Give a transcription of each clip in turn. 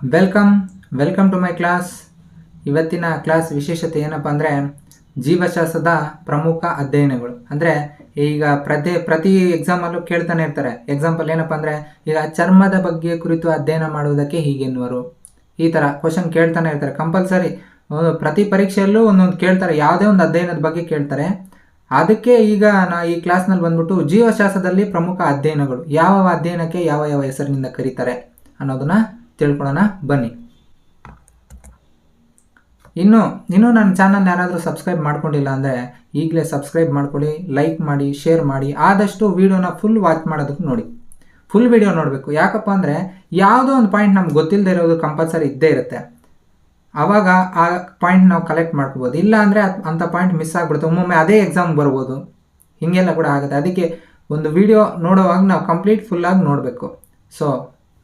Welcome welcome to my class ಇವತ್ತಿನ class ವಿಶೇಷತೆ ಏನಪ್ಪ ಅಂದರೆ ಜೀವಶಾಸ್ತ್ರದ ಪ್ರಮುಖ ಅಧ್ಯಯನಗಳು. ಅಂದರೆ ಈಗ ಪ್ರತಿ ಪ್ರತಿ ಎಕ್ಸಾಮಲ್ಲೂ ಕೇಳ್ತಾನೆ ಇರ್ತಾರೆ. ಎಕ್ಸಾಂಪಲ್ ಏನಪ್ಪ ಅಂದರೆ ಈಗ ಚರ್ಮದ ಬಗ್ಗೆ ಕುರಿತು ಅಧ್ಯಯನ ಮಾಡುವುದಕ್ಕೆ ಹೀಗೆನ್ನುವರು ಈ ಥರ ಕ್ವಶನ್ ಕೇಳ್ತಾನೆ ಇರ್ತಾರೆ. ಕಂಪಲ್ಸರಿ ಪ್ರತಿ ಪರೀಕ್ಷೆಯಲ್ಲೂ ಒಂದೊಂದು ಕೇಳ್ತಾರೆ. ಯಾವುದೇ ಒಂದು ಅಧ್ಯಯನದ ಬಗ್ಗೆ ಕೇಳ್ತಾರೆ. ಅದಕ್ಕೆ ಈಗ ನಾ ಈ ಕ್ಲಾಸ್ನಲ್ಲಿ ಬಂದ್ಬಿಟ್ಟು ಜೀವಶಾಸ್ತ್ರದಲ್ಲಿ ಪ್ರಮುಖ ಅಧ್ಯಯನಗಳು ಯಾವ ಅಧ್ಯಯನಕ್ಕೆ ಯಾವ ಯಾವ ಹೆಸರಿನಿಂದ ಕರೀತಾರೆ ಅನ್ನೋದನ್ನ ತಿಳ್ಕೊಳ್ಳೋಣ, ಬನ್ನಿ. ಇನ್ನು ಇನ್ನು ನನ್ನ ಚಾನಲ್ ಯಾರಾದರೂ ಸಬ್ಸ್ಕ್ರೈಬ್ ಮಾಡ್ಕೊಂಡಿಲ್ಲ ಅಂದರೆ ಈಗಲೇ ಸಬ್ಸ್ಕ್ರೈಬ್ ಮಾಡ್ಕೊಳ್ಳಿ ಲೈಕ್ ಮಾಡಿ ಶೇರ್ ಮಾಡಿ, ಆದಷ್ಟು ವೀಡಿಯೋನ ಫುಲ್ ವಾಚ್ ಮಾಡೋದಕ್ಕೆ ನೋಡಿ. ಫುಲ್ ವಿಡಿಯೋ ನೋಡಬೇಕು. ಯಾಕಪ್ಪ ಅಂದರೆ ಯಾವುದೋ ಒಂದು ಪಾಯಿಂಟ್ ನಮ್ಗೆ ಗೊತ್ತಿಲ್ಲದೆ ಇರೋದು ಕಂಪಲ್ಸರಿ ಇದ್ದೇ ಇರುತ್ತೆ. ಆವಾಗ ಆ ಪಾಯಿಂಟ್ ನಾವು ಕಲೆಕ್ಟ್ ಮಾಡ್ಕೋಬೋದು. ಇಲ್ಲ ಅಂದರೆ ಅಂಥ ಪಾಯಿಂಟ್ ಮಿಸ್ ಆಗಿಬಿಡುತ್ತೆ. ಒಮ್ಮೊಮ್ಮೆ ಅದೇ ಎಕ್ಸಾಮ್ ಬರ್ಬೋದು. ಹೀಗೆಲ್ಲ ಕೂಡ ಆಗುತ್ತೆ. ಅದಕ್ಕೆ ಒಂದು ವಿಡಿಯೋ ನೋಡೋವಾಗ ನಾವು ಕಂಪ್ಲೀಟ್ ಫುಲ್ಲಾಗಿ ನೋಡಬೇಕು. ಸೊ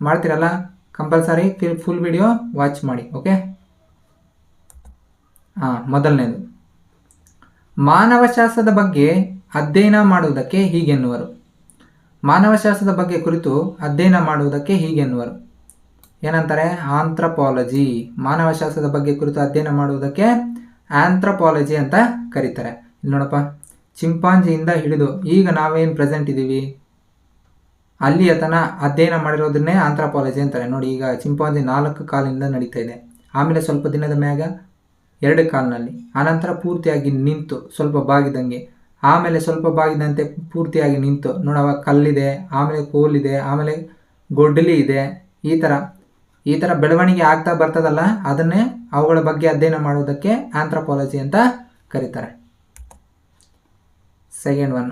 ಮಾಡ್ತೀರಲ್ಲ? Compulsory fill full video watch ಮಾಡಿ ಓಕೆ ಹಾಂ, ಮೊದಲನೇದು. ಮಾನವಶಾಸ್ತ್ರದ ಬಗ್ಗೆ ಅಧ್ಯಯನ ಮಾಡುವುದಕ್ಕೆ ಹೀಗೆನ್ನುವರು ಮಾನವಶಾಸ್ತ್ರದ ಬಗ್ಗೆ ಕುರಿತು ಅಧ್ಯಯನ ಮಾಡುವುದಕ್ಕೆ ಹೀಗೆನ್ನುವರು ಏನಂತಾರೆ? ಆಂಥ್ರಪಾಲಜಿ ಮಾನವಶಾಸ್ತ್ರದ ಬಗ್ಗೆ ಕುರಿತು ಅಧ್ಯಯನ ಮಾಡುವುದಕ್ಕೆ ಆಂಥ್ರಪಾಲಜಿ ಅಂತ ಕರೀತಾರೆ. ಇಲ್ಲಿ ನೋಡಪ್ಪ, ಚಿಂಪಾಂಜಿಯಿಂದ ಹಿಡಿದು ಈಗ ನಾವೇನು ಪ್ರೆಸೆಂಟ್ ಇದ್ದೀವಿ ಅಲ್ಲಿಯ ತನ ಅಧ್ಯಯನ ಮಾಡಿರೋದನ್ನೇ ಆಂಥ್ರಾಪಾಲಜಿ ಅಂತಾರೆ. ನೋಡಿ, ಈಗ ಚಿಂಪಾಂಜಿ ನಾಲ್ಕು ಕಾಲಿನಿಂದ ನಡೀತಾ ಇದೆ. ಆಮೇಲೆ ಸ್ವಲ್ಪ ದಿನದ ಮ್ಯಾಗ ಎರಡು ಕಾಲಿನಲ್ಲಿ. ಆನಂತರ ಪೂರ್ತಿಯಾಗಿ ನಿಂತು ಸ್ವಲ್ಪ ಬಾಗಿದಂಗೆ. ಆಮೇಲೆ ಸ್ವಲ್ಪ ಬಾಗಿದಂತೆ ಪೂರ್ತಿಯಾಗಿ ನಿಂತು. ನೋಡವ ಕಲ್ಲಿದೆ, ಆಮೇಲೆ ಕೋಲಿದೆ, ಆಮೇಲೆ ಗೊಡ್ಡಲಿ ಇದೆ. ಈ ಥರ ಈ ಥರ ಬೆಳವಣಿಗೆ ಆಗ್ತಾ ಬರ್ತದಲ್ಲ, ಅದನ್ನೇ ಅವುಗಳ ಬಗ್ಗೆ ಅಧ್ಯಯನ ಮಾಡುವುದಕ್ಕೆ ಆಂಥ್ರಪಾಲಜಿ ಅಂತ ಕರೀತಾರೆ. ಸೆಕೆಂಡ್ ಒನ್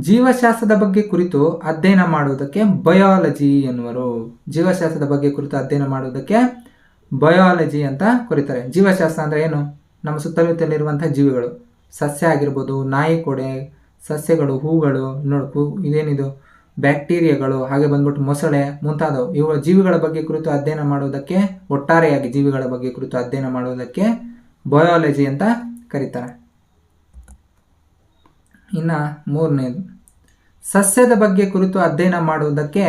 ಜೀವಶಾಸ್ತ್ರದ ಬಗ್ಗೆ ಕುರಿತು ಅಧ್ಯಯನ ಮಾಡುವುದಕ್ಕೆ ಬಯಾಲಜಿ ಎನ್ನುವರು. ಜೀವಶಾಸ್ತ್ರದ ಬಗ್ಗೆ ಕುರಿತು ಅಧ್ಯಯನ ಮಾಡುವುದಕ್ಕೆ ಬಯಾಲಜಿ ಅಂತ ಕರೀತಾರೆ. ಜೀವಶಾಸ್ತ್ರ ಅಂದರೆ ಏನು? ನಮ್ಮ ಸುತ್ತಮುತ್ತಲಿರುವಂಥ ಜೀವಿಗಳು. ಸಸ್ಯ ಆಗಿರ್ಬೋದು, ನಾಯಿ ಕೊಡೆ, ಸಸ್ಯಗಳು, ಹೂಗಳು, ನೋಡು ಇದೇನಿದು? ಬ್ಯಾಕ್ಟೀರಿಯಾಗಳು, ಹಾಗೆ ಬಂದ್ಬಿಟ್ಟು ಮೊಸಳೆ ಮುಂತಾದವು. ಇವುಗಳ ಜೀವಿಗಳ ಬಗ್ಗೆ ಕುರಿತು ಅಧ್ಯಯನ ಮಾಡುವುದಕ್ಕೆ, ಒಟ್ಟಾರೆಯಾಗಿ ಜೀವಿಗಳ ಬಗ್ಗೆ ಕುರಿತು ಅಧ್ಯಯನ ಮಾಡುವುದಕ್ಕೆ ಬಯಾಲಜಿ ಅಂತ ಕರೀತಾರೆ. ಇನ್ನು ಮೂರನೇದು. ಸಸ್ಯದ ಬಗ್ಗೆ ಕುರಿತು ಅಧ್ಯಯನ ಮಾಡುವುದಕ್ಕೆ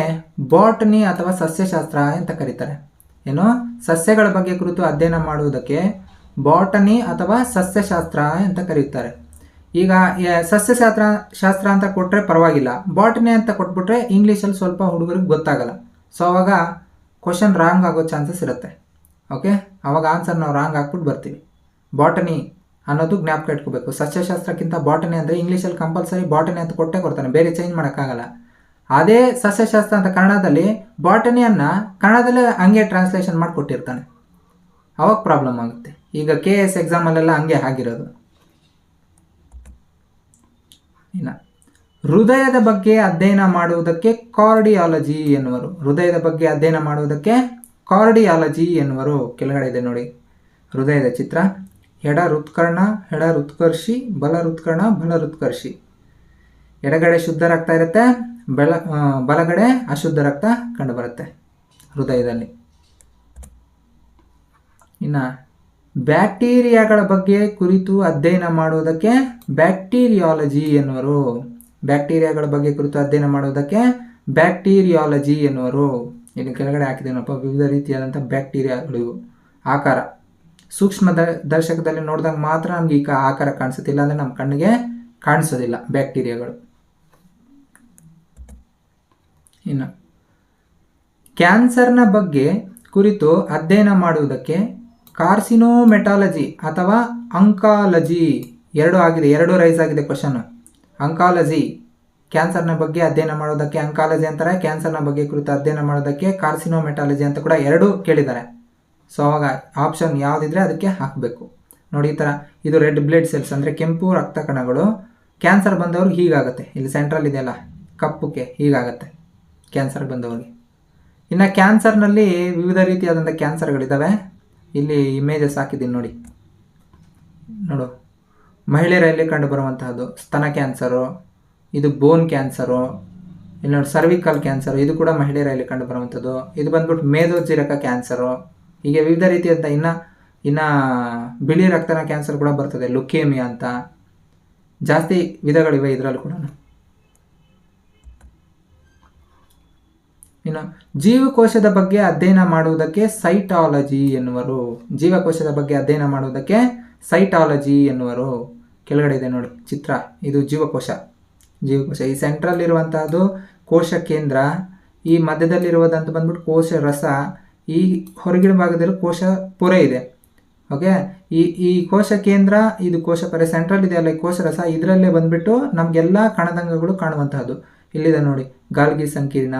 ಬಾಟನಿ ಅಥವಾ ಸಸ್ಯಶಾಸ್ತ್ರ ಅಂತ ಕರೀತಾರೆ. ಏನು? ಸಸ್ಯಗಳ ಬಗ್ಗೆ ಕುರಿತು ಅಧ್ಯಯನ ಮಾಡುವುದಕ್ಕೆ ಬಾಟನಿ ಅಥವಾ ಸಸ್ಯಶಾಸ್ತ್ರ ಅಂತ ಕರೀತಾರೆ. ಈಗ ಸಸ್ಯಶಾಸ್ತ್ರ, ಶಾಸ್ತ್ರ ಅಂತ ಕೊಟ್ಟರೆ ಪರವಾಗಿಲ್ಲ. ಬಾಟನಿ ಅಂತ ಕೊಟ್ಬಿಟ್ರೆ ಇಂಗ್ಲೀಷಲ್ಲಿ ಸ್ವಲ್ಪ ಹುಡುಗರಿಗೆ ಗೊತ್ತಾಗಲ್ಲ. ಸೊ ಅವಾಗ ಕ್ವಶನ್ ರಾಂಗ್ ಆಗೋ ಚಾನ್ಸಸ್ ಇರುತ್ತೆ. ಓಕೆ ಆವಾಗ ಆನ್ಸರ್ ನಾವು ರಾಂಗ್ ಹಾಕ್ಬಿಟ್ಟು ಬರ್ತೀವಿ. ಬಾಟನಿ ಅನ್ನೋದು ಜ್ಞಾಪಕ ಇಟ್ಕೋಬೇಕು. ಸಸ್ಯಶಾಸ್ತ್ರಕ್ಕಿಂತ ಬಾಟನಿ ಅಂದರೆ ಇಂಗ್ಲೀಷಲ್ಲಿ ಕಂಪಲ್ಸರಿ ಬಾಟನಿ ಅಂತ ಕೊಟ್ಟೇ ಕೊಡ್ತಾನೆ. ಬೇರೆ ಚೇಂಜ್ ಮಾಡೋಕ್ಕಾಗಲ್ಲ. ಅದೇ ಸಸ್ಯಶಾಸ್ತ್ರ ಅಂತ ಕನ್ನಡದಲ್ಲಿ ಬಾಟನಿಯನ್ನು ಕನ್ನಡದಲ್ಲೇ ಹಂಗೆ ಟ್ರಾನ್ಸ್ಲೇಷನ್ ಮಾಡಿ ಕೊಟ್ಟಿರ್ತಾನೆ. ಅವಾಗ ಪ್ರಾಬ್ಲಮ್ ಆಗುತ್ತೆ. ಈಗ ಕೆ ಎಸ್ ಎಕ್ಸಾಮಲ್ಲೆಲ್ಲ ಹಂಗೆ ಆಗಿರೋದು. ಇನ್ನು ಹೃದಯದ ಬಗ್ಗೆ ಅಧ್ಯಯನ ಮಾಡುವುದಕ್ಕೆ ಕಾರ್ಡಿಯಾಲಜಿ ಎನ್ನುವರು. ಹೃದಯದ ಬಗ್ಗೆ ಅಧ್ಯಯನ ಮಾಡುವುದಕ್ಕೆ ಕಾರ್ಡಿಯಾಲಜಿ ಎನ್ನುವರು. ಕೆಳಗಡೆ ಇದೆ ನೋಡಿ. ಹೃದಯದ ಚಿತ್ರ. ಎಡ ಹೃತ್ಕರ್ಣ ಎಡ ಹೃತ್ಕರ್ಷಿ ಬಲ ಹೃತ್ಕರ್ಣ ಬಲ ಹೃತ್ಕರ್ಷಿ ಎಡಗಡೆ ಶುದ್ಧ ರಕ್ತ ಇರುತ್ತೆ, ಬೆಳ ಬಲಗಡೆ ಅಶುದ್ಧ ರಕ್ತ ಕಂಡುಬರುತ್ತೆ ಹೃದಯದಲ್ಲಿ. ಇನ್ನು ಬ್ಯಾಕ್ಟೀರಿಯಾಗಳ ಬಗ್ಗೆ ಕುರಿತು ಅಧ್ಯಯನ ಮಾಡುವುದಕ್ಕೆ ಬ್ಯಾಕ್ಟೀರಿಯಾಲಜಿ ಎನ್ನುವರು. ಬ್ಯಾಕ್ಟೀರಿಯಾಗಳ ಬಗ್ಗೆ ಕುರಿತು ಅಧ್ಯಯನ ಮಾಡುವುದಕ್ಕೆ ಬ್ಯಾಕ್ಟೀರಿಯಾಲಜಿ ಎನ್ನುವರು. ಇಲ್ಲಿ ಕೆಳಗಡೆ ಹಾಕಿದೇನಪ್ಪ ವಿವಿಧ ರೀತಿಯಾದಂಥ ಬ್ಯಾಕ್ಟೀರಿಯಾಗಳು ಆಕಾರ. ಸೂಕ್ಷ್ಮ ದರ್ಶಕದಲ್ಲಿ ನೋಡಿದಾಗ ಮಾತ್ರ ನಮ್ಗೆ ಈಗ ಆಕಾರ ಕಾಣಿಸುತ್ತೆ. ಇಲ್ಲಾಂದರೆ ನಮ್ಮ ಕಣ್ಣಿಗೆ ಕಾಣಿಸೋದಿಲ್ಲ ಬ್ಯಾಕ್ಟೀರಿಯಾಗಳು. ಇನ್ನು, ಕ್ಯಾನ್ಸರ್ನ ಬಗ್ಗೆ ಕುರಿತು ಅಧ್ಯಯನ ಮಾಡುವುದಕ್ಕೆ ಕಾರ್ಸಿನೋಮೆಟಾಲಜಿ ಅಥವಾ ಅಂಕಾಲಜಿ ಎರಡು ಆಗಿದೆ, ಎರಡು ರೈಸ್ ಆಗಿದೆ ಕ್ವಶನ್. ಅಂಕಾಲಜಿ, ಕ್ಯಾನ್ಸರ್ನ ಬಗ್ಗೆ ಅಧ್ಯಯನ ಮಾಡೋದಕ್ಕೆ ಅಂಕಾಲಜಿ ಅಂತಾರೆ, ಕ್ಯಾನ್ಸರ್ನ ಬಗ್ಗೆ ಕುರಿತು ಅಧ್ಯಯನ ಮಾಡೋದಕ್ಕೆ ಕಾರ್ಸಿನೋಮೆಟಾಲಜಿ ಅಂತ ಕೂಡ ಎರಡು ಕೇಳಿದ್ದಾರೆ. ಸೊ ಆವಾಗ ಆಪ್ಷನ್ ಯಾವುದಿದ್ರೆ ಅದಕ್ಕೆ ಹಾಕಬೇಕು. ನೋಡಿ, ಈ ಥರ ಇದು ರೆಡ್ ಬ್ಲಡ್ ಸೆಲ್ಸ್ ಅಂದರೆ ಕೆಂಪು ರಕ್ತ ಕಣಗಳು ಕ್ಯಾನ್ಸರ್ ಬಂದವ್ರಿಗೆ ಹೀಗಾಗುತ್ತೆ. ಇಲ್ಲಿ ಸೆಂಟ್ರಲ್ ಇದೆಯಲ್ಲ, ಕಪ್ಪುಕ್ಕೆ ಹೀಗಾಗುತ್ತೆ ಕ್ಯಾನ್ಸರ್ ಬಂದವ್ರಿಗೆ. ಇನ್ನು ಕ್ಯಾನ್ಸರ್ನಲ್ಲಿ ವಿವಿಧ ರೀತಿಯಾದಂಥ ಕ್ಯಾನ್ಸರ್ಗಳಿದ್ದಾವೆ ಇಲ್ಲಿ ಇಮೇಜಸ್ ಹಾಕಿದ್ದೀನಿ ನೋಡಿ. ನೋಡು ಮಹಿಳೆಯರಲ್ಲಿ ಕಂಡುಬರುವಂತಹದ್ದು ಸ್ತನ ಕ್ಯಾನ್ಸರು ಇದು ಬೋನ್ ಕ್ಯಾನ್ಸರು ಇಲ್ಲಿ ನೋಡಿ ಸರ್ವಿಕಲ್ ಕ್ಯಾನ್ಸರು ಇದು ಕೂಡ ಮಹಿಳೆಯರಲ್ಲಿ ಕಂಡುಬರುವಂಥದ್ದು ಇದು ಬಂದ್ಬಿಟ್ಟು ಮೇದೋಜ್ಜೀರಕ ಕ್ಯಾನ್ಸರು ಹೀಗೆ ವಿವಿಧ ರೀತಿಯಾದಂಥ ಇನ್ನು ಇನ್ನು ಬಿಳಿ ರಕ್ತನ ಕ್ಯಾನ್ಸರ್ ಕೂಡ ಬರ್ತದೆ ಲುಕೇಮಿಯಾ ಅಂತ. ಜಾಸ್ತಿ ವಿಧಗಳಿವೆ ಇದರಲ್ಲಿ ಕೂಡ ಇನ್ನು ಜೀವಕೋಶದ ಬಗ್ಗೆ ಅಧ್ಯಯನ ಮಾಡುವುದಕ್ಕೆ ಸೈಟಾಲಜಿ ಎನ್ನುವರು. ಜೀವಕೋಶದ ಬಗ್ಗೆ ಅಧ್ಯಯನ ಮಾಡುವುದಕ್ಕೆ ಸೈಟಾಲಜಿ ಎನ್ನುವರು. ಕೆಳಗಡೆ ಇದೆ ನೋಡಿ ಚಿತ್ರ, ಇದು ಜೀವಕೋಶ. ಜೀವಕೋಶ, ಈ ಸೆಂಟ್ರಲ್ ಇರುವಂತಹದ್ದು ಕೋಶ ಕೇಂದ್ರ. ಈ ಮಧ್ಯದಲ್ಲಿರುವುದಂತ ಬಂದ್ಬಿಟ್ಟು ಕೋಶ ರಸ. ಈ ಹೊರಗಿನ ಭಾಗದಲ್ಲಿ ಕೋಶ ಪೊರೆ ಇದೆ. ಓಕೆ ಈ ಈ ಕೋಶ ಕೇಂದ್ರ, ಇದು ಕೋಶ ಪೊರೆ ಸೆಂಟ್ರಲ್ ಇದೆ, ಅಲ್ಲ ಕೋಶ ರಸ ಇದರಲ್ಲೇ ಬಂದ್ಬಿಟ್ಟು ನಮಗೆಲ್ಲ ಕಣದಂಗಗಳು ಕಾಣುವಂತಹದ್ದು. ಇಲ್ಲಿದೆ ನೋಡಿ, ಗಾಲ್ಗಿ ಸಂಕೀರ್ಣ,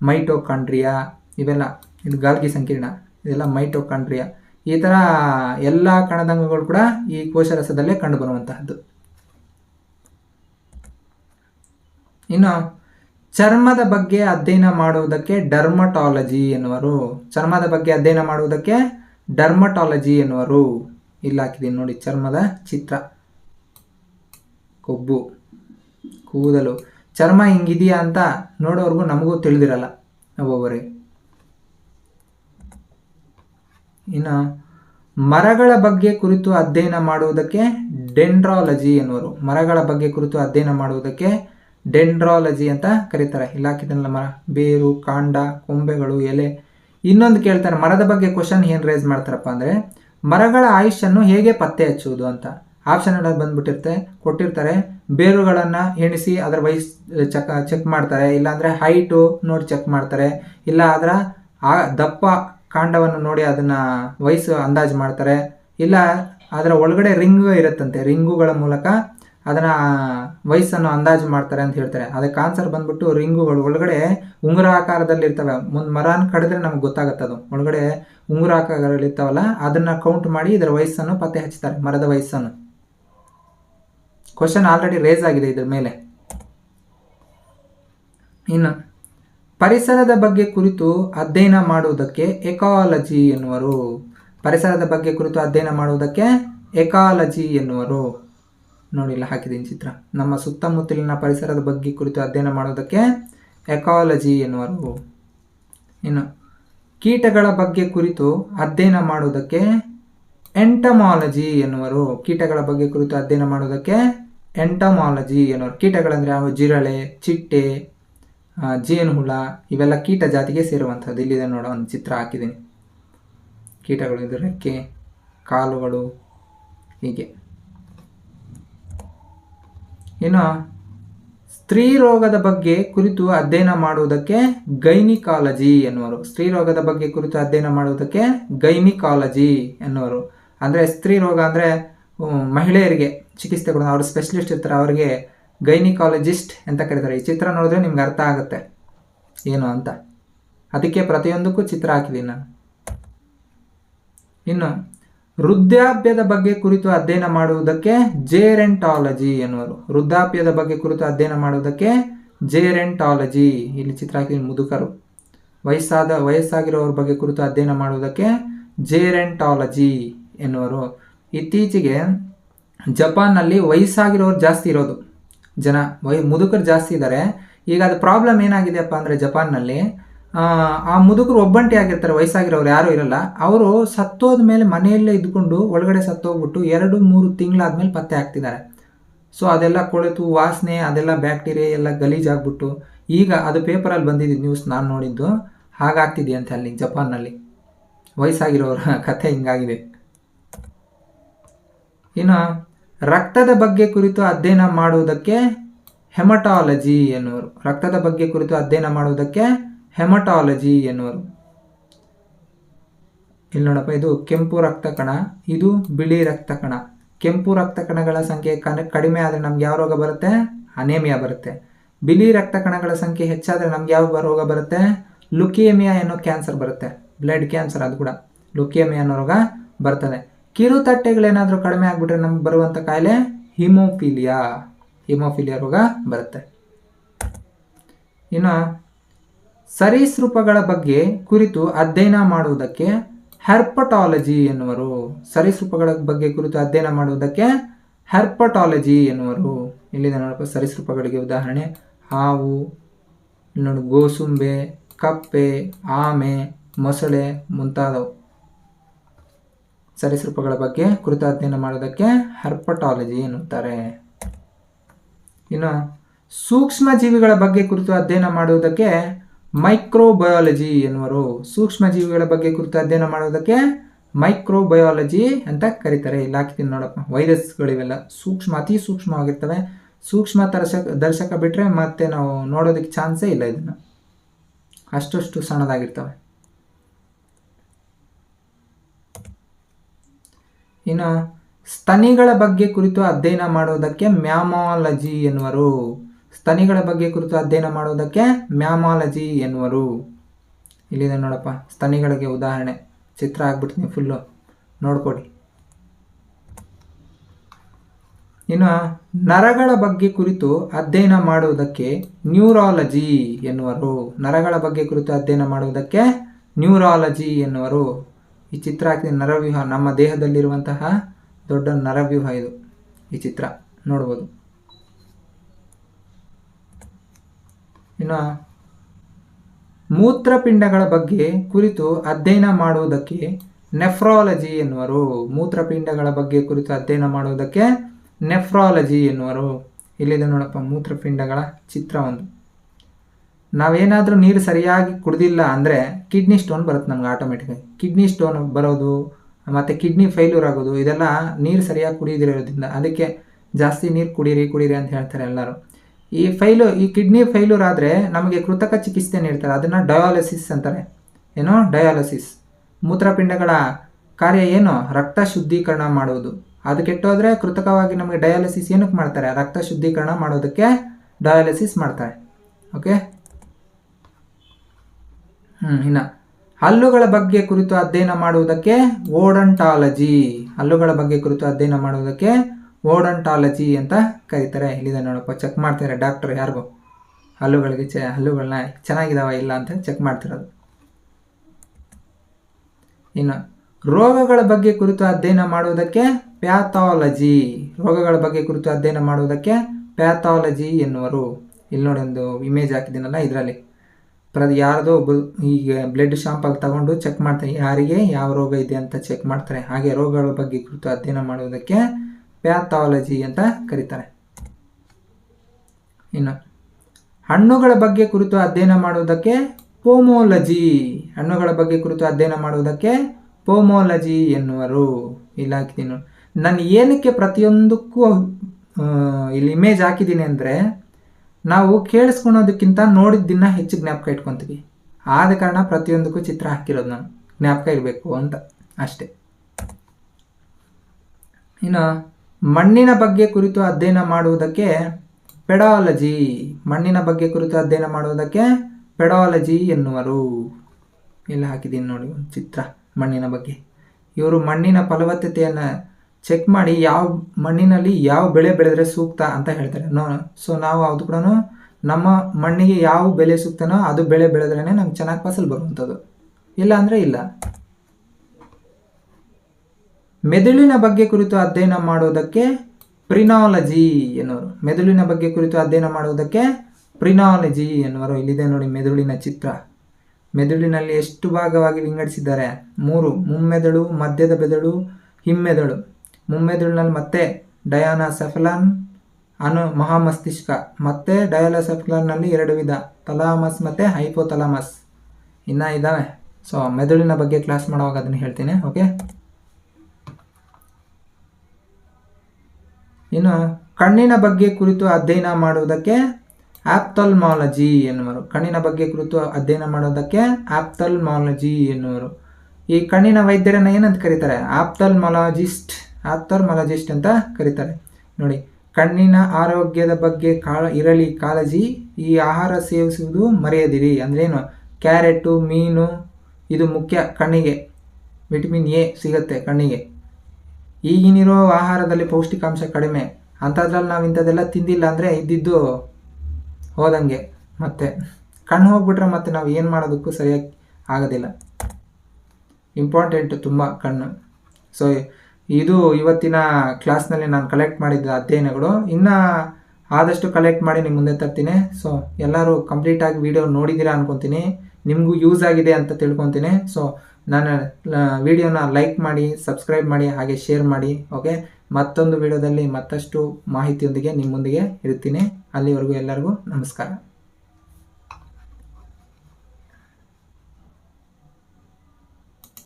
ಮೈಟೋಕಾಂಡ್ರಿಯಾ, ಇವೆಲ್ಲ, ಇದು ಗಾಲ್ಗಿ ಸಂಕೀರ್ಣ, ಇದೆಲ್ಲ ಮೈಟೋಕಾಂಡ್ರಿಯಾ. ಈ ಥರ ಎಲ್ಲ ಕಣದಂಗಗಳು ಕೂಡ ಈ ಕೋಶರಸದಲ್ಲೇ ಕಂಡುಬರುವಂತಹದ್ದು ಇನ್ನು ಚರ್ಮದ ಬಗ್ಗೆ ಅಧ್ಯಯನ ಮಾಡುವುದಕ್ಕೆ ಡರ್ಮಟಾಲಜಿ ಎನ್ನುವರು. ಚರ್ಮದ ಬಗ್ಗೆ ಅಧ್ಯಯನ ಮಾಡುವುದಕ್ಕೆ ಡರ್ಮಟಾಲಜಿ ಎನ್ನುವರು. ಇಲ್ಲಿ ಹಾಕಿದ್ದೀನಿ ನೋಡಿ ಚರ್ಮದ ಚಿತ್ರ. ಕೊಬ್ಬು, ಕೂದಲು. ಚರ್ಮ ಹಿಂಗಿದೆಯಾ ಅಂತ ನೋಡೋವರೆಗೂ ನಮಗೂ ತಿಳಿದಿರಲ್ಲ ಒಬ್ಬೊಬ್ಬರಿಗೆ ಇನ್ನು ಮರಗಳ ಬಗ್ಗೆ ಕುರಿತು ಅಧ್ಯಯನ ಮಾಡುವುದಕ್ಕೆ ಡೆಂಡ್ರಾಲಜಿ ಎನ್ನುವರು. ಮರಗಳ ಬಗ್ಗೆ ಕುರಿತು ಅಧ್ಯಯನ ಮಾಡುವುದಕ್ಕೆ ಡೆಂಡ್ರಾಲಜಿ ಅಂತ ಕರೀತಾರೆ. ಇಲ್ಲ ಹಾಕಿದ್ನಲ್ಲ ಮರ ಬೇರು, ಕಾಂಡ, ಕೊಂಬೆಗಳು, ಎಲೆ. ಇನ್ನೊಂದು ಕೇಳ್ತಾರೆ, ಮರದ ಬಗ್ಗೆ ಕ್ವಶನ್ ಏನು ರೇಸ್ ಮಾಡ್ತಾರಪ್ಪ ಅಂದರೆ, ಮರಗಳ ಆಯುಷನ್ನು ಹೇಗೆ ಪತ್ತೆ ಹಚ್ಚುವುದು ಅಂತ. ಆಪ್ಷನ್ ಎಲ್ಲ ಬಂದ್ಬಿಟ್ಟಿರುತ್ತೆ, ಕೊಟ್ಟಿರ್ತಾರೆ, ಬೇರುಗಳನ್ನು ಎಣಿಸಿ ಅದರ ವಯಸ್ ಚೆಕ್ ಚೆಕ್ ಮಾಡ್ತಾರೆ. ಇಲ್ಲಾಂದರೆ ಹೈಟು ನೋಡಿ ಚೆಕ್ ಮಾಡ್ತಾರೆ. ಇಲ್ಲ ಅದರ ಆ ದಪ್ಪ ಕಾಂಡವನ್ನು ನೋಡಿ ಅದನ್ನು ವಯಸ್ಸು ಅಂದಾಜು ಮಾಡ್ತಾರೆ. ಇಲ್ಲ ಅದರ ಒಳಗಡೆ ರಿಂಗ್ ಇರುತ್ತಂತೆ. ರಿಂಗುಗಳ ಮೂಲಕ ಅದನ್ನು ವಯಸ್ಸನ್ನು ಅಂದಾಜು ಮಾಡ್ತಾರೆ ಅಂತ ಹೇಳ್ತಾರೆ. ಅದಕ್ಕೆ ಆನ್ಸರ್ ಬಂದ್ಬಿಟ್ಟು ರಿಂಗುಗಳು ಒಳಗಡೆ ಉಂಗುರ ಆಕಾರದಲ್ಲಿ ಇರ್ತವೆ. ಮುಂದೆ ಮರನ ಕಡಿದ್ರೆ ನಮ್ಗೆ ಗೊತ್ತಾಗುತ್ತೆ ಅದು. ಒಳಗಡೆ ಉಂಗುರ ಆಕಾರದಲ್ಲಿ ಇರ್ತಾವಲ್ಲ, ಅದನ್ನು ಕೌಂಟ್ ಮಾಡಿ ಇದರ ವಯಸ್ಸನ್ನು ಪತ್ತೆ ಹಚ್ತಾರೆ, ಮರದ ವಯಸ್ಸನ್ನು. ಕ್ವಶನ್ ಆಲ್ರೆಡಿ ರೇಸ್ ಆಗಿದೆ ಇದ್ರ ಮೇಲೆ. ಇನ್ನು, ಪರಿಸರದ ಬಗ್ಗೆ ಕುರಿತು ಅಧ್ಯಯನ ಮಾಡುವುದಕ್ಕೆ ಎಕಾಲಜಿ ಎನ್ನುವರು. ಪರಿಸರದ ಬಗ್ಗೆ ಕುರಿತು ಅಧ್ಯಯನ ಮಾಡುವುದಕ್ಕೆ ಎಕಾಲಜಿ ಎನ್ನುವರು. ನೋಡಿ ಇಲ್ಲಿ ಹಾಕಿದ್ದೀನಿ ಚಿತ್ರ. ನಮ್ಮ ಸುತ್ತಮುತ್ತಲಿನ ಪರಿಸರದ ಬಗ್ಗೆ ಕುರಿತು ಅಧ್ಯಯನ ಮಾಡೋದಕ್ಕೆ ಎಕಾಲಜಿ ಎನ್ನುವರು. ಇನ್ನು, ಕೀಟಗಳ ಬಗ್ಗೆ ಕುರಿತು ಅಧ್ಯಯನ ಮಾಡುವುದಕ್ಕೆ ಎಂಟಮಾಲಜಿ ಎನ್ನುವರು. ಕೀಟಗಳ ಬಗ್ಗೆ ಕುರಿತು ಅಧ್ಯಯನ ಮಾಡುವುದಕ್ಕೆ ಎಂಟಮಾಲಜಿ ಎನ್ನುವರು. ಕೀಟಗಳಂದರೆ ಯಾವ ಜಿರಳೆ, ಚಿಟ್ಟೆ ಜೇನುಹುಳ, ಇವೆಲ್ಲ ಕೀಟ ಜಾತಿಗೆ ಸೇರುವಂಥದ್ದು. ಇಲ್ಲಿದೆ ನೋಡೋ, ಒಂದು ಚಿತ್ರ ಹಾಕಿದ್ದೀನಿ ಕೀಟಗಳು ಇದು ರೆಕ್ಕೆ ಕಾಲುಗಳು, ಹೀಗೆ. ಇನ್ನು ಸ್ತ್ರೀ ರೋಗದ ಬಗ್ಗೆ ಕುರಿತು ಅಧ್ಯಯನ ಮಾಡುವುದಕ್ಕೆ ಗೈನಿಕಾಲಜಿ ಎನ್ನುವರು. ಸ್ತ್ರೀ ರೋಗದ ಬಗ್ಗೆ ಕುರಿತು ಅಧ್ಯಯನ ಮಾಡುವುದಕ್ಕೆ ಗೈನಿಕಾಲಜಿ ಎನ್ನುವರು. ಅಂದರೆ ಸ್ತ್ರೀ ರೋಗ ಅಂದರೆ ಮಹಿಳೆಯರಿಗೆ, ಚಿಕಿತ್ಸೆ ಕೊಡೋದು. ಅವರು ಸ್ಪೆಷಲಿಸ್ಟ್ ಇರ್ತಾರೆ, ಅವರಿಗೆ ಗೈನಿಕಾಲಜಿಸ್ಟ್ ಅಂತ ಕರೀತಾರೆ. ಈ ಚಿತ್ರ ನೋಡಿದ್ರೆ ನಿಮ್ಗೆ ಅರ್ಥ ಆಗುತ್ತೆ. ಏನು ಅಂತ. ಅದಕ್ಕೆ ಪ್ರತಿಯೊಂದಕ್ಕೂ ಚಿತ್ರ ಹಾಕಿದ್ದೀನಿ ನಾನು. ಇನ್ನು ವೃದ್ಧಾಪ್ಯದ ಬಗ್ಗೆ ಕುರಿತು ಅಧ್ಯಯನ ಮಾಡುವುದಕ್ಕೆ ಜೇರೆಂಟಾಲಜಿ ಎನ್ನುವರು. ವೃದ್ಧಾಪ್ಯದ ಬಗ್ಗೆ ಕುರಿತು ಅಧ್ಯಯನ ಮಾಡುವುದಕ್ಕೆ ಜೇರೆಂಟಾಲಜಿ. ಇಲ್ಲಿ ಚಿತ್ರ ಹಾಕಿದ ಮುದುಕರು. ವಯಸ್ಸಾದ ವಯಸ್ಸಾಗಿರೋರ ಬಗ್ಗೆ ಕುರಿತು ಅಧ್ಯಯನ ಮಾಡುವುದಕ್ಕೆ ಜೇರೆಂಟಾಲಜಿ ಎನ್ನುವರು. ಇತ್ತೀಚೆಗೆ ಜಪಾನ್ನಲ್ಲಿ ವಯಸ್ಸಾಗಿರೋರು ಜಾಸ್ತಿ ಇರೋದು. ಜನ ವೈ ಮುದುಕರು ಜಾಸ್ತಿ ಇದ್ದಾರೆ. ಈಗ ಅದು ಪ್ರಾಬ್ಲಮ್ ಏನಾಗಿದೆಯಪ್ಪ ಅಂದರೆ ಜಪಾನ್ನಲ್ಲಿ ಆ, ಮುದುಕರು ಒಬ್ಬಂಟಿ ಆಗಿರ್ತಾರೆ ವಯಸ್ಸಾಗಿರೋರು ಯಾರೂ ಇರಲ್ಲ. ಅವರು ಸತ್ತೋದ ಮೇಲೆ ಮನೆಯಲ್ಲೇ ಇದ್ಕೊಂಡು ಒಳಗಡೆ ಸತ್ತೋಗ್ಬಿಟ್ಟು ಎರಡು ಮೂರು ತಿಂಗಳಾದ್ಮೇಲೆ ಪತ್ತೆ ಆಗ್ತಿದ್ದಾರೆ ಸೊ ಅದೆಲ್ಲ ಕೊಳೆತು ವಾಸನೆ ಅದೆಲ್ಲ ಬ್ಯಾಕ್ಟೀರಿಯಾ ಎಲ್ಲ ಗಲೀಜಾಗ್ಬಿಟ್ಟು ಈಗ ಅದು ಪೇಪರಲ್ಲಿ ಬಂದಿದ್ದು ನ್ಯೂಸ್ ನಾನು ನೋಡಿದ್ದು ಹಾಗಾಗ್ತಿದೆಯಂತೆ ಅಲ್ಲಿ ಜಪಾನ್ನಲ್ಲಿ. ವಯಸ್ಸಾಗಿರೋರ ಕಥೆ ಹಿಂಗಾಗಿದೆ. ಇನ್ನು ರಕ್ತದ ಬಗ್ಗೆ ಕುರಿತು ಅಧ್ಯಯನ ಮಾಡುವುದಕ್ಕೆ ಹೆಮಟಾಲಜಿ ಎನ್ನುವರು. ರಕ್ತದ ಬಗ್ಗೆ ಕುರಿತು ಅಧ್ಯಯನ ಮಾಡುವುದಕ್ಕೆ ಹೆಮಟಾಲಜಿ ಎನ್ನುವರು. ಇಲ್ಲಿ ನೋಡಪ್ಪ, ಇದು ಕೆಂಪು ರಕ್ತ ಕಣ, ಇದು ಬಿಳಿ ರಕ್ತ ಕಣ. ಕೆಂಪು ರಕ್ತ ಕಣಗಳ ಸಂಖ್ಯೆ ಕಡಿಮೆ ಆದರೆ ನಮ್ಗೆ ಯಾವ ರೋಗ ಬರುತ್ತೆ? ಅನೇಮಿಯಾ ಬರುತ್ತೆ. ಬಿಳಿ ರಕ್ತ ಕಣಗಳ ಸಂಖ್ಯೆ ಹೆಚ್ಚಾದರೆ ನಮ್ಗೆ ಯಾವ ರೋಗ ಬರುತ್ತೆ? ಲುಕಿಯಮಿಯಾ ಅನ್ನೋ ಕ್ಯಾನ್ಸರ್ ಬರುತ್ತೆ. ಬ್ಲಡ್ ಕ್ಯಾನ್ಸರ್ ಅದು ಕೂಡ. ಲುಕಿಯಮಿಯಾ ಅನ್ನೋ ರೋಗ ಬರ್ತದೆ. ಕಿರುತಟ್ಟೆಗಳೇನಾದರೂ ಕಡಿಮೆ ಆಗಿಬಿಟ್ರೆ ನಮ್ಗೆ ಬರುವಂಥ ಕಾಯಿಲೆ? ಹಿಮೋಫಿಲಿಯಾ. ಹಿಮೋಫಿಲಿಯಾ ರೋಗ ಬರುತ್ತೆ. ಇನ್ನು ಸರೀಸೃಪಗಳ ಬಗ್ಗೆ ಕುರಿತು ಅಧ್ಯಯನ ಮಾಡುವುದಕ್ಕೆ ಹೆರ್ಪಟಾಲಜಿ ಎನ್ನುವರು. ಸರೀಸೃಪಗಳ ಬಗ್ಗೆ ಕುರಿತು ಅಧ್ಯಯನ ಮಾಡುವುದಕ್ಕೆ ಹೆರ್ಪಟಾಲಜಿ ಎನ್ನುವರು. ಇಲ್ಲಿದೆ ನೋಡಪ್ಪ, ಸರೀಸೃಪಗಳಿಗೆ ಉದಾಹರಣೆ. ಹಾವು ನೋಡು ಗೋಸುಂಬೆ, ಕಪ್ಪೆ, ಆಮೆ, ಮೊಸಳೆ ಮುಂತಾದವು. ಸರೀಸೃಪಗಳ ಬಗ್ಗೆ ಕುರಿತು ಅಧ್ಯಯನ ಮಾಡೋದಕ್ಕೆ ಹರ್ಪಟಾಲಜಿ ಎನ್ನುತ್ತಾರೆ. ಇನ್ನು ಸೂಕ್ಷ್ಮ ಜೀವಿಗಳ ಬಗ್ಗೆ ಕುರಿತು ಅಧ್ಯಯನ ಮಾಡುವುದಕ್ಕೆ ಮೈಕ್ರೋಬಯಾಲಜಿ ಎನ್ನುವರು ಸೂಕ್ಷ್ಮ ಜೀವಿಗಳ ಬಗ್ಗೆ ಕುರಿತು ಅಧ್ಯಯನ ಮಾಡೋದಕ್ಕೆ ಮೈಕ್ರೋಬಯಾಲಜಿ ಅಂತ ಕರೀತಾರೆ. ಇಲ್ಲಿ ಹಾಕ್ತೀನಿ ನೋಡಪ್ಪ. ವೈರಸ್ಗಳಿವೆಲ್ಲ ಸೂಕ್ಷ್ಮ, ಅತಿ ಸೂಕ್ಷ್ಮವಾಗಿರ್ತವೆ ಸೂಕ್ಷ್ಮ ದರ್ಶಕ ದರ್ಶಕ ಬಿಟ್ಟರೆ ಮತ್ತೆ ನಾವು ನೋಡೋದಕ್ಕೆ ಚಾನ್ಸೇ ಇಲ್ಲ ಇದನ್ನು. ಅಷ್ಟು ಸಣ್ಣದಾಗಿರ್ತವೆ. ಇನ್ನು ಸ್ತನಿಗಳ ಬಗ್ಗೆ ಕುರಿತು ಅಧ್ಯಯನ ಮಾಡೋದಕ್ಕೆ ಮ್ಯಾಮಾಲಜಿ ಎನ್ನುವರು ಸ್ತನಿಗಳ ಬಗ್ಗೆ ಕುರಿತು ಅಧ್ಯಯನ ಮಾಡುವುದಕ್ಕೆ ಮ್ಯಾಮಾಲಜಿ ಎನ್ನುವರು. ಇಲ್ಲಿದೆ ನೋಡಪ್ಪ, ಸ್ತನಿಗಳಿಗೆ ಉದಾಹರಣೆ. ಚಿತ್ರ ಆಗ್ಬಿಡ್ತೀನಿ ಫುಲ್ಲು ನೋಡ್ಕೊಡಿ. ಇನ್ನು ನರಗಳ ಬಗ್ಗೆ ಕುರಿತು ಅಧ್ಯಯನ ಮಾಡುವುದಕ್ಕೆ ನ್ಯೂರಾಲಜಿ ಎನ್ನುವರು. ನರಗಳ ಬಗ್ಗೆ ಕುರಿತು ಅಧ್ಯಯನ ಮಾಡುವುದಕ್ಕೆ ನ್ಯೂರಾಲಜಿ ಎನ್ನುವರು. ಈ ಚಿತ್ರ ಹಾಕಿದ ನರವ್ಯೂಹ. ನಮ್ಮ ದೇಹದಲ್ಲಿರುವಂತಹ ದೊಡ್ಡ ನರವ್ಯೂಹ ಇದು. ಈ ಚಿತ್ರ ನೋಡ್ಬೋದು. ಇನ್ನು ಮೂತ್ರಪಿಂಡಗಳ ಬಗ್ಗೆ ಕುರಿತು ಅಧ್ಯಯನ ಮಾಡುವುದಕ್ಕೆ ನೆಫ್ರಾಲಜಿ ಎನ್ನುವರು. ಮೂತ್ರಪಿಂಡಗಳ ಬಗ್ಗೆ ಕುರಿತು ಅಧ್ಯಯನ ಮಾಡುವುದಕ್ಕೆ ನೆಫ್ರಾಲಜಿ ಎನ್ನುವರು. ಇಲ್ಲಿದೆ ನೋಡಪ್ಪ ಮೂತ್ರಪಿಂಡಗಳ ಚಿತ್ರ ಒಂದು. ನಾವೇನಾದರೂ ನೀರು ಸರಿಯಾಗಿ ಕುಡಿದಿಲ್ಲ ಅಂದರೆ ಕಿಡ್ನಿ ಸ್ಟೋನ್ ಬರುತ್ತೆ ನಮ್ಗೆ ಆಟೋಮೆಟಿಕಾಗಿ ಕಿಡ್ನಿ ಸ್ಟೋನ್ ಬರೋದು, ಮತ್ತು ಕಿಡ್ನಿ ಫೈಲ್ಯೂರ್ ಆಗೋದು, ಇದೆಲ್ಲ ನೀರು ಸರಿಯಾಗಿ ಕುಡಿಯೋದಿರೋದ್ರಿಂದ, ಅದಕ್ಕೆ ಜಾಸ್ತಿ ನೀರು ಕುಡೀರಿ ಕುಡೀರಿ ಅಂತ ಹೇಳ್ತಾರೆ ಎಲ್ಲರೂ. ಈ ಫೈಲು ಈ ಕಿಡ್ನಿ ಫೈಲ್ಯೂರ್ ಆದರೆ ನಮಗೆ ಕೃತಕ ಚಿಕಿತ್ಸೆ ನೀಡ್ತಾರೆ. ಅದನ್ನು ಡಯಾಲಿಸಿಸ್ ಅಂತಾರೆ. ಏನೋ ಡಯಾಲಿಸಿಸ್ ಮೂತ್ರಪಿಂಡಗಳ ಕಾರ್ಯ ಏನು? ರಕ್ತ ಶುದ್ಧೀಕರಣ ಮಾಡುವುದು. ಅದು ಕೆಟ್ಟೋದ್ರೆ ಕೃತಕವಾಗಿ ನಮಗೆ ಡಯಾಲಿಸಿಸ್ ಏನಕ್ಕೆ ಮಾಡ್ತಾರೆ? ರಕ್ತ ಶುದ್ಧೀಕರಣ ಮಾಡೋದಕ್ಕೆ ಡಯಾಲಿಸಿಸ್ ಮಾಡ್ತಾರೆ. ಓಕೆ ಹ್ಞೂ ಇನ್ನು. ಹಲ್ಲುಗಳ ಬಗ್ಗೆ ಕುರಿತು ಅಧ್ಯಯನ ಮಾಡುವುದಕ್ಕೆ ಓಡಂಟಾಲಜಿ. ಹಲ್ಲುಗಳ ಬಗ್ಗೆ ಕುರಿತು ಅಧ್ಯಯನ ಮಾಡುವುದಕ್ಕೆ ಓಡಂಟಾಲಜಿ ಅಂತ ಕರೀತಾರೆ. ಇಲ್ಲಿದೆ ನೋಡಪ್ಪ ಚೆಕ್ ಮಾಡ್ತಾರೆ ಡಾಕ್ಟರ್ ಯಾರಿಗೂ? ಹಲ್ಲುಗಳಿಗೆ ಚ ಹಲ್ಲುಗಳನ್ನ ಚೆನ್ನಾಗಿದಾವ ಇಲ್ಲ ಅಂತ ಚೆಕ್ ಮಾಡ್ತಿರೋದು. ಇನ್ನು ರೋಗಗಳ ಬಗ್ಗೆ ಕುರಿತು ಅಧ್ಯಯನ ಮಾಡುವುದಕ್ಕೆ ಪ್ಯಾಥಾಲಜಿ, ರೋಗಗಳ ಬಗ್ಗೆ ಕುರಿತು ಅಧ್ಯಯನ ಮಾಡುವುದಕ್ಕೆ ಪ್ಯಾಥಾಲಜಿ ಎನ್ನುವರು. ಇಲ್ಲಿ ನೋಡಿ ಒಂದು ಇಮೇಜ್ ಹಾಕಿದ್ದೀನಲ್ಲ ಇದರಲ್ಲಿ. ಪ್ರತಿ ಯಾರದೋ ಒಬ್ಬ ಈಗ ಬ್ಲಡ್ ಶಾಂಪಲ್ ತಗೊಂಡು ಚೆಕ್ ಮಾಡ್ತಾರೆ. ಯಾರಿಗೆ, ಯಾವ ರೋಗ ಇದೆ ಅಂತ ಚೆಕ್ ಮಾಡ್ತಾರೆ. ಹಾಗೆ ರೋಗಗಳ ಬಗ್ಗೆ ಕುರಿತು ಅಧ್ಯಯನ ಮಾಡುವುದಕ್ಕೆ ಪ್ಯಾಥಾಲಜಿ ಅಂತ ಕರೀತಾರೆ. ಇನ್ನು ಹಣ್ಣುಗಳ ಬಗ್ಗೆ ಕುರಿತು ಅಧ್ಯಯನ ಮಾಡುವುದಕ್ಕೆ ಪೋಮೋಲಜಿ. ಹಣ್ಣುಗಳ ಬಗ್ಗೆ ಕುರಿತು ಅಧ್ಯಯನ ಮಾಡುವುದಕ್ಕೆ ಪೋಮೋಲಜಿ ಎನ್ನುವರು. ಇಲ್ಲ ಹಾಕಿದ್ದೀನಿ ನಾನು ಏನಕ್ಕೆ ಪ್ರತಿಯೊಂದಕ್ಕೂ ಇಲ್ಲಿ ಇಮೇಜ್ ಹಾಕಿದ್ದೀನಿ ಅಂದರೆ ನಾವು ಕೇಳಿಸ್ಕೊಳೋದಕ್ಕಿಂತ ನೋಡಿದ್ದನ್ನ ಹೆಚ್ಚು ಜ್ಞಾಪಕ ಇಟ್ಕೊತೀವಿ. ಆದ ಕಾರಣ ಪ್ರತಿಯೊಂದಕ್ಕೂ ಚಿತ್ರ ಹಾಕಿರೋದು ನಾನು. ಜ್ಞಾಪಕ ಇರಬೇಕು ಅಂತ ಅಷ್ಟೇ. ಇನ್ನು ಮಣ್ಣಿನ ಬಗ್ಗೆ ಕುರಿತು ಅಧ್ಯಯನ ಮಾಡುವುದಕ್ಕೆ ಪೆಡಾಲಜಿ. ಮಣ್ಣಿನ ಬಗ್ಗೆ ಕುರಿತು ಅಧ್ಯಯನ ಮಾಡುವುದಕ್ಕೆ ಪೆಡಾಲಜಿ ಎನ್ನುವರು. ಇಲ್ಲಿ ಹಾಕಿದ್ದೀನಿ ನೋಡಿ, ಒಂದು ಚಿತ್ರ ಮಣ್ಣಿನ ಬಗ್ಗೆ. ಇವರು ಮಣ್ಣಿನ ಫಲವತ್ತತೆಯನ್ನು ಚೆಕ್ ಮಾಡಿ ಯಾವ ಮಣ್ಣಿನಲ್ಲಿ ಯಾವ ಬೆಳೆ ಬೆಳೆದ್ರೆ ಸೂಕ್ತ ಅಂತ ಹೇಳ್ತಾರೆ. ನೋ ಸೊ ನಾವು ಅದು ಕೂಡ ನಮ್ಮ ಮಣ್ಣಿಗೆ ಯಾವ ಬೆಲೆ ಸೂಕ್ತನೋ ಅದು ಬೆಳೆ ಬೆಳೆದ್ರೇ ನಮ್ಗೆ ಚೆನ್ನಾಗಿ ಫಸಲು ಬರುವಂಥದ್ದು. ಇಲ್ಲ ಅಂದರೆ ಇಲ್ಲ. ಮೆದುಳಿನ ಬಗ್ಗೆ ಕುರಿತು ಅಧ್ಯಯನ ಮಾಡುವುದಕ್ಕೆ ಪ್ರಿನಾಲಜಿ ಎನ್ನುವರು. ಮೆದುಳಿನ ಬಗ್ಗೆ ಕುರಿತು ಅಧ್ಯಯನ ಮಾಡುವುದಕ್ಕೆ ಪ್ರಿನಾಲಜಿ ಎನ್ನುವರು. ಇಲ್ಲಿದೆ ನೋಡಿ ಮೆದುಳಿನ ಚಿತ್ರ. ಮೆದುಳಿನಲ್ಲಿ ಎಷ್ಟು ಭಾಗವಾಗಿ ವಿಂಗಡಿಸಿದ್ದಾರೆ? ಮೂರು. ಮುಮ್ಮೆದಳು, ಮಧ್ಯದ ಬೆದಳು, ಹಿಮ್ಮೆದಳು. ಮುಮ್ಮೆದುಳಿನಲ್ಲಿ ಮತ್ತೆ ಡಯಾನಾ ಸೆಫಲಾನ್ ಅನು ಮಹಾಮಸ್ತಿಷ್ಕ. ಮತ್ತೆ ಡಯಾಲಸೆಫಲಾನ್ನಲ್ಲಿ ಎರಡು ವಿಧ. ತಲಾಮಸ್ ಮತ್ತು ಹೈಪೋತಲಾಮಸ್ ಇನ್ನೂ ಇದ್ದಾವೆ ಸೊ ಮೆದುಳಿನ ಬಗ್ಗೆ ಕ್ಲಾಸ್ ಮಾಡುವಾಗ ಅದನ್ನು ಹೇಳ್ತೀನಿ. ಓಕೆ ಇನ್ನು ಕಣ್ಣಿನ ಬಗ್ಗೆ ಕುರಿತು ಅಧ್ಯಯನ ಮಾಡುವುದಕ್ಕೆ ಆಪ್ತಲ್ಮಾಲಜಿ ಎನ್ನುವರು. ಕಣ್ಣಿನ ಬಗ್ಗೆ ಕುರಿತು ಅಧ್ಯಯನ ಮಾಡೋದಕ್ಕೆ ಆಪ್ತಲ್ಮಾಲಜಿ ಎನ್ನುವರು. ಈ ಕಣ್ಣಿನ ವೈದ್ಯರನ್ನ ಏನಂತ ಕರೀತಾರೆ? ಆಪ್ತಲ್ಮಾಲಜಿಸ್ಟ್ ಆಪ್ತಲ್ಮಾಲಜಿಸ್ಟ್ ಅಂತ ಕರೀತಾರೆ. ನೋಡಿ, ಕಣ್ಣಿನ ಆರೋಗ್ಯದ ಬಗ್ಗೆ ಕಾಳ, ಇರಲಿ, ಕಾಳಜಿ, ಈ ಆಹಾರ ಸೇವಿಸುವುದು ಮರೆಯದಿರಿ. ಅಂದ್ರೇನು? ಕ್ಯಾರೆಟು, ಮೀನು, ಇದು ಮುಖ್ಯ ಕಣ್ಣಿಗೆ. ವಿಟಮಿನ್ ಎ ಸಿಗುತ್ತೆ ಕಣ್ಣಿಗೆ. ಈಗಿನಿರೋ ಆಹಾರದಲ್ಲಿ ಪೌಷ್ಟಿಕಾಂಶ ಕಡಿಮೆ. ಅಂಥದ್ರಲ್ಲಿ ನಾವು ಇಂಥದ್ದೆಲ್ಲ ತಿಂದಿಲ್ಲ ಅಂದರೆ ಇದ್ದಿದ್ದು ಹೋದಂಗೆ. ಮತ್ತೆ ಕಣ್ಣು ಹೋಗ್ಬಿಟ್ರೆ ಮತ್ತೆ ನಾವು ಏನು ಮಾಡೋದಕ್ಕೂ ಸರಿಯಾಗಿ ಆಗೋದಿಲ್ಲ. ಇಂಪಾರ್ಟೆಂಟ್ ತುಂಬ ಕಣ್ಣು. ಸೊ ಇದು ಇವತ್ತಿನ ಕ್ಲಾಸ್ನಲ್ಲಿ ನಾನು ಕಲೆಕ್ಟ್ ಮಾಡಿದ್ದ ಅಧ್ಯಯನಗಳು. ಇನ್ನೂ ಆದಷ್ಟು ಕಲೆಕ್ಟ್ ಮಾಡಿ ನಿಮ್ಮ ಮುಂದೆ ತರ್ತೀನಿ. ಸೊ ಎಲ್ಲರೂ ಕಂಪ್ಲೀಟಾಗಿ ವಿಡಿಯೋ ನೋಡಿದ್ದೀರಾ ಅನ್ಕೊತೀನಿ. ನಿಮಗೂ ಯೂಸ್ ಆಗಿದೆ ಅಂತ ತಿಳ್ಕೊತೀನಿ. ಸೊ ನಾನು ವಿಡಿಯೋನ ಲೈಕ್ ಮಾಡಿ, ಸಬ್ಸ್ಕ್ರೈಬ್ ಮಾಡಿ, ಹಾಗೆ ಶೇರ್ ಮಾಡಿ, ಓಕೆ? ಮತ್ತೊಂದು ವಿಡಿಯೋದಲ್ಲಿ ಮತ್ತಷ್ಟು ಮಾಹಿತಿಯೊಂದಿಗೆ ನಿಮ್ಮ ಮುಂದಿಗೆ ಇರ್ತೀನಿ ಅಲ್ಲಿವರೆಗೂ ಎಲ್ಲರಿಗೂ ನಮಸ್ಕಾರ.